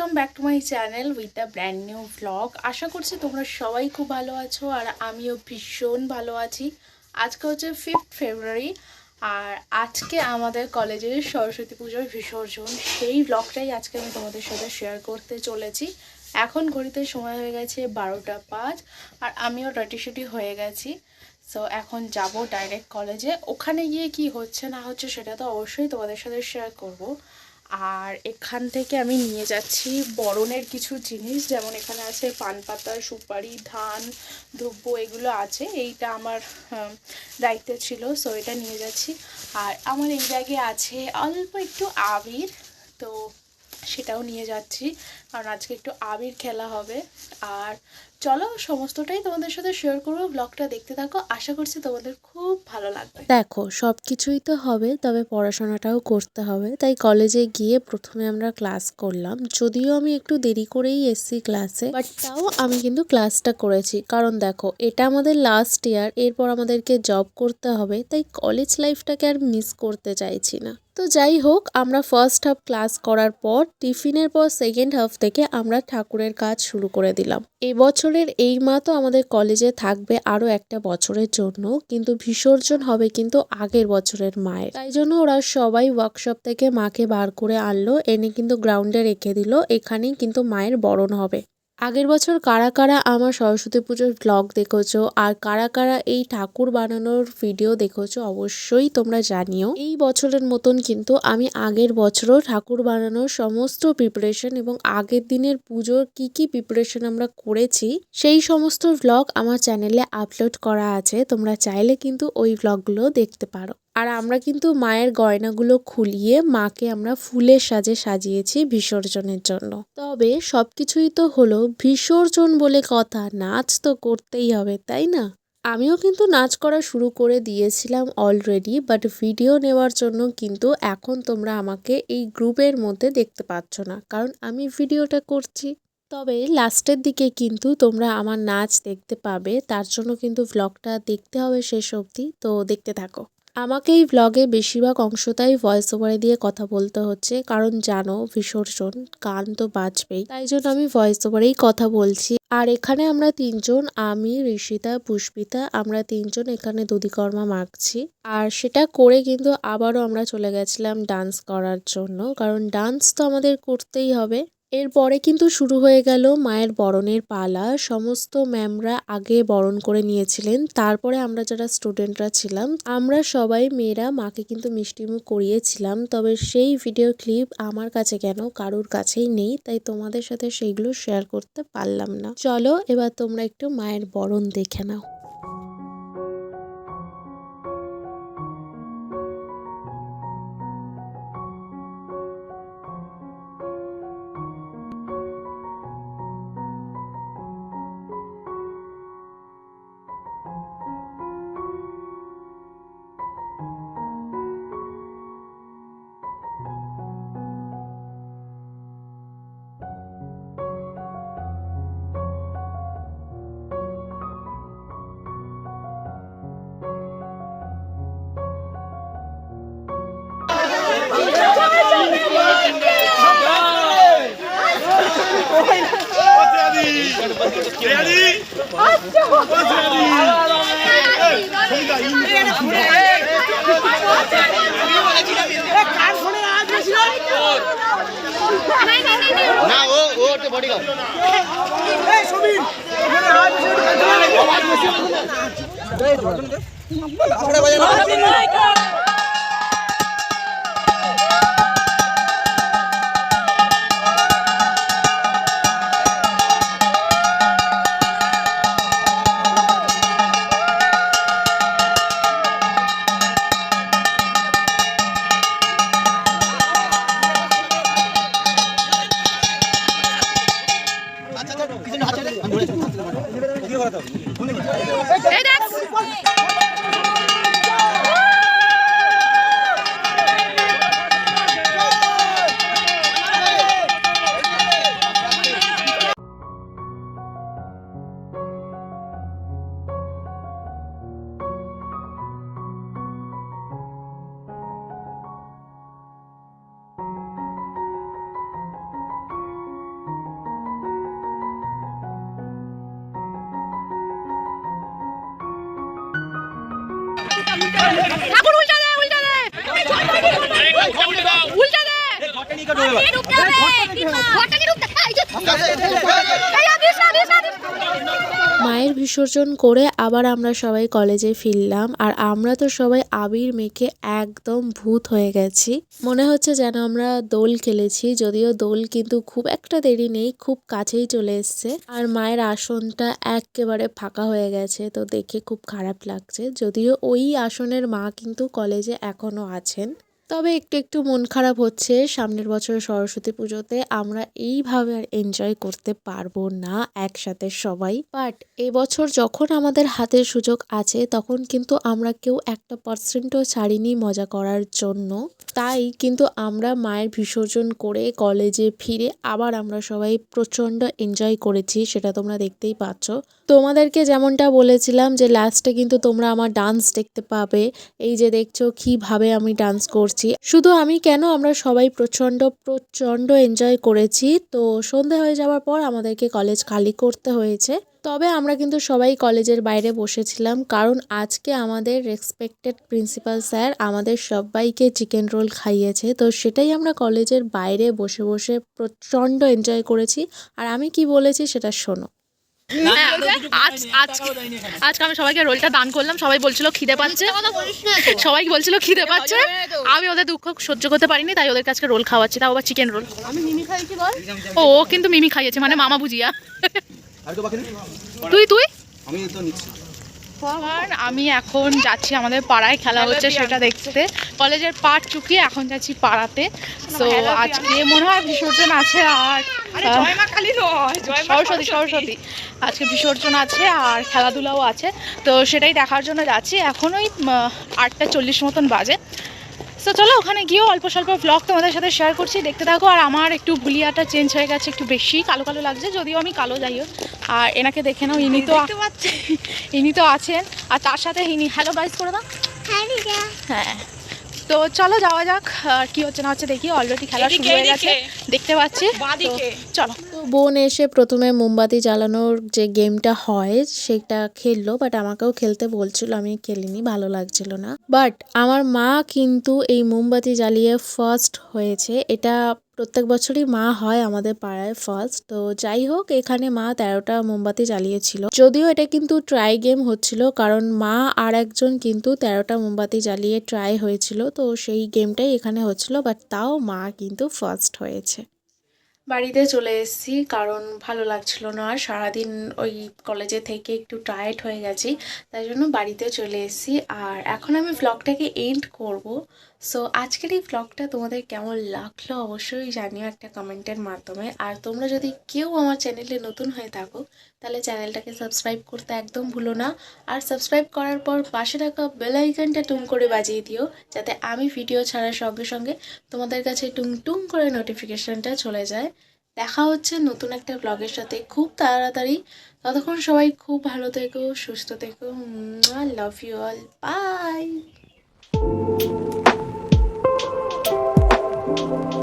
Welcome back to my channel with the brand new blog আশা করছি তোমরা সবাই খুব ভালো আছো আর আমিও ভীষণ ভালো আছি। আজকে হচ্ছে ফিফথ ফেব্রুয়ারি আর আজকে আমাদের কলেজের সরস্বতী পুজোর বিসর্জন। সেই ব্লগটাই আজকে আমি তোমাদের সাথে শেয়ার করতে চলেছি। এখন ঘড়িতে সময় হয়ে গেছে বারোটা পাঁচ আর আমিও রটিশুটি হয়ে গেছি। সো এখন যাব ডাইরেক্ট কলেজে। ওখানে গিয়ে কি হচ্ছে না হচ্ছে সেটা তো অবশ্যই তোমাদের সাথে শেয়ার করব। আর এখান থেকে আমি নিয়ে যাচ্ছি বরণের কিছু জিনিস, যেমন এখানে আছে পান পাতা, সুপারি, ধান, দ্রব্য এগুলো আছে। এইটা আমার দায়িত্বে ছিল সো এটা নিয়ে যাচ্ছি। আর আমার এই ব্যাগে আছে অল্প একটু আবির, তো সেটাও নিয়ে যাচ্ছি। কারণ আজকে একটু আবির খেলা হবে। আর চলো সমস্তটাই তোমাদের সাথে শেয়ার করব ব্লগটা দেখতে থাকো। আশা করছি তোমাদের খুব ভালো লাগবে। দেখো সব কিছুই তো হবে, তবে পড়াশোনাটাও করতে হবে। তাই কলেজে গিয়ে প্রথমে আমরা ক্লাস করলাম। যদিও আমি একটু দেরি করেই এসছি ক্লাসে বাট তাও আমি কিন্তু ক্লাসটা করেছি। কারণ দেখো, এটা আমাদের লাস্ট ইয়ার এরপর আমাদেরকে জব করতে হবে, তাই কলেজ লাইফটাকে আর মিস করতে চাইছি না। তো যাই হোক, আমরা ফার্স্ট হাফ ক্লাস করার পর টিফিনের পর সেকেন্ড হাফ থেকে আমরা ঠাকুরের কাজ শুরু করে দিলাম। এবছরের এই মা তো আমাদের কলেজে থাকবে আরও একটা বছরের জন্য, কিন্তু বিসর্জন হবে কিন্তু আগের বছরের মায়ের। তাই জন্য ওরা সবাই ওয়ার্কশপ থেকে মাকে বার করে আনলো, এনে কিন্তু গ্রাউন্ডে রেখে দিল, এখানেই কিন্তু মায়ের বরণ হবে। আগের বছর কারা কারা আমার সরস্বতী পুজোর ব্লগ দেখেছ আর কারা কারা এই ঠাকুর বানানোর ভিডিও দেখেছ অবশ্যই তোমরা জানিও। এই বছরের মতন কিন্তু আমি আগের বছরও ঠাকুর বানানোর সমস্ত প্রিপারেশন এবং আগের দিনের পুজোর কি কি প্রিপারেশন আমরা করেছি, সেই সমস্ত ব্লগ আমার চ্যানেলে আপলোড করা আছে, তোমরা চাইলে কিন্তু ওই ব্লগগুলো দেখতে পারো। আর আমরা কিন্তু মায়ের গয়নাগুলো খুলিয়ে মাকে আমরা ফুলের সাজে সাজিয়েছি বিসর্জনের জন্য। তবে সবকিছুই তো হলো বিসর্জন বলে কথা, নাচ তো করতেই হবে, তাই না? আমিও কিন্তু নাচ করা শুরু করে দিয়েছিলাম অলরেডি বাট ভিডিও নেওয়ার জন্য কিন্তু এখন তোমরা আমাকে এই গ্রুপের মধ্যে দেখতে পাচ্ছ না, কারণ আমি ভিডিওটা করছি। তবে লাস্টের দিকে কিন্তু তোমরা আমার নাচ দেখতে পাবে, তার জন্য কিন্তু ভ্লগটা দেখতে হবে শেষ অবধি, তো দেখতে থাকো। আমাকে এই ব্লগে বেশিরভাগ অংশটাই ভয়েস ওভারে দিয়ে কথা বলতে হচ্ছে। কারণ জানো, বিসর্জন, গান তো বাজবেই। তাই জন্য আমি ভয়েস ওভারেই কথা বলছি। আর এখানে আমরা তিনজন, আমি, ঋষিতা, পুষ্পিতা, আমরা তিনজন এখানে দুদিকর্মা মাখছি। আর সেটা করে কিন্তু আবারও আমরা চলে গেছিলাম ডান্স করার জন্য। কারণ ডান্স তো আমাদের করতেই হবে। এরপরে কিন্তু শুরু হয়ে গেল মায়ের বরণের পালা। সমস্ত ম্যামরা আগে বরণ করে নিয়েছিলেন। তারপরে আমরা যারা স্টুডেন্টরা ছিলাম, আমরা সবাই মেয়েরা মাকে কিন্তু মিষ্টিমুখ করিয়েছিলাম। তবে সেই ভিডিও ক্লিপ আমার কাছে কেন কারুর কাছেই নেই, তাই তোমাদের সাথে সেইগুলো শেয়ার করতে পারলাম না। চলো এবার তোমরা একটু মায়ের বরণ দেখে নাও। না ও ও তো বডি গার্ড এই সুবীর এখানে আয় বেশি আওয়াজ বেশি কথা ঠাকুর উল্টা দে উল্টা দে উল্টা দে মায়ের বিসর্জন করে আবার আমরা সবাই কলেজে ফিরলাম আর আমরা তো সবাই আবির মেখে একদম ভূত হয়ে গেছি। মনে হচ্ছে যেন আমরা দোল খেলেছি যদিও দোল কিন্তু খুব একটা দেরি নেই খুব কাছেই চলে এসছে। আর মায়ের আসনটা একেবারে ফাঁকা হয়ে গেছে তো দেখে খুব খারাপ লাগছে যদিও ওই আসনের মা কিন্তু কলেজে এখনও আছেন। তবে একটু একটু মন খারাপ হচ্ছে। সামনের বছর সরস্বতী পুজোতে আমরা এইভাবে আর এনজয় করতে পারব না একসাথে সবাই। বাট এবছর যখন আমাদের হাতে সুযোগ আছে, তখন কিন্তু আমরা কেউ একটা পার্সেন্টও ছাড়িনি মজা করার জন্য। তাই কিন্তু আমরা মায়ের বিসর্জন করে কলেজে ফিরে আবার আমরা সবাই প্রচণ্ড এনজয় করেছি, সেটা তোমরা দেখতেই পাচ্ছ। তোমাদেরকে যেমনটা বলেছিলাম যে লাস্টে কিন্তু তোমরা আমার ডান্স দেখতে পাবে। এই যে দেখছ কীভাবে আমি ডান্স করছি। শুধু আমি কেন? আমরা সবাই প্রচণ্ড প্রচণ্ড এনজয় করেছি। তো সন্ধে হয়ে যাওয়ার পর আমাদেরকে কলেজ খালি করতে হয়েছে। তবে আমরা কিন্তু সবাই কলেজের বাইরে বসেছিলাম। কারণ আজকে আমাদের রেসপেক্টেড প্রিন্সিপাল স্যার আমাদের সবাইকে চিকেন রোল খাইয়েছে। তো সেটাই আমরা কলেজের বাইরে বসে বসে প্রচণ্ড এনজয় করেছি। আর আমি কি বলেছি সেটা শোনো। আজকে আমি সবাইকে রোলটা দান করলাম সবাই বলছিল খিদে পাচ্ছে। সবাই বলছিল খিদে পাচ্ছে। আমি ওদের দুঃখ সহ্য করতে পারিনি তাই ওদের কাছে রোল খাওয়াচ্ছি। তাও আবার চিকেন রোল ও কিন্তু মিমি খাইয়েছে মানে মামা বুঝিয়া? তুই তুই? আমি এখন যাচ্ছি আমাদের পাড়ায় খেলা হচ্ছে সেটা দেখতে। কলেজের পাট চুকিয়ে এখন যাচ্ছি পাড়াতে। তো আজকে মনে হয় বিসর্জন আছে আর সরস্বতী সরস্বতী। আজকে বিসর্জন আছে আর খেলাধুলাও আছে। তো সেটাই দেখার জন্য যাচ্ছি। এখন ওই আটটা চল্লিশ মতন বাজে। তো চলো ওখানে গিয়েও অল্প স্বল্প ব্লগ তোমাদের সাথে শেয়ার করছি। দেখতে থাকো। আর আমার একটু ভুলিয়াটা চেঞ্জ হয়ে গেছে একটু বেশি কালো কালো লাগছে যদিও আমি কালো যাই হোক। আর এনাকে দেখে নাও ইনি তো দেখতে ইনি তো আছেন। আর তার সাথে ইনি হ্যালো গাইস করে দাও। হ্যাঁ। তো চলো যাওয়া যাক আর কি হচ্ছে না হচ্ছে দেখি অলরেডি খেলা শুরু হয়ে গেছে দেখতে পাচ্ছি। চলো। তো বোন এসে প্রথমে মোমবাতি জ্বালানোর যে গেমটা হয় সেটা খেললো বাট আমাকেও খেলতে বলছিল আমি খেলিনি ভালো লাগছিল না। বাট আমার মা কিন্তু এই মোমবাতি জ্বালিয়ে ফার্স্ট হয়েছে এটা প্রত্যেক বছরই মা হয় আমাদের পাড়ায় ফার্স্ট তো যাই হোক, এখানে মা তেরোটা মোমবাতি জ্বালিয়েছিল। যদিও এটা কিন্তু ট্রাই গেম হচ্ছিল, কারণ মা আর একজন কিন্তু তেরোটা মোমবাতি জ্বালিয়ে ট্রাই হয়েছিল, তো সেই গেমটাই এখানে হচ্ছিল বাট তাও মা কিন্তু ফার্স্ট হয়েছে। বাড়িতে চলে এসেছি, কারণ ভালো লাগছিল না, আর সারাদিন ওই কলেজে থেকে একটু টায়ার্ড হয়ে গেছি, তাই জন্য বাড়িতে চলে এসেছি, আর এখন আমি ব্লগটাকে এন্ড করব। সো আজকের এই ভ্লগটা তোমাদের কেমন লাগল অবশ্যই জানিও একটা কমেন্টের মাধ্যমে। আর তোমরা যদি কেউ আমার চ্যানেলে নতুন হয়ে থাকো, তাহলে চ্যানেলটাকে সাবস্ক্রাইব করতে একদম ভুলো না। আর সাবস্ক্রাইব করার পর পাশে থাকা বেল আইকনটা টুং করে বাজিয়ে দিও, যাতে আমি ভিডিও ছাড়ার সঙ্গে সঙ্গে তোমাদের কাছে টুং টুং করে নোটিফিকেশনটা চলে যায়। দেখা হচ্ছে নতুন একটা ব্লগের সাথে খুব তাড়াতাড়ি। ততক্ষণ সবাই খুব ভালো থেকো, সুস্থ থেকো। Love you all bye Thank you.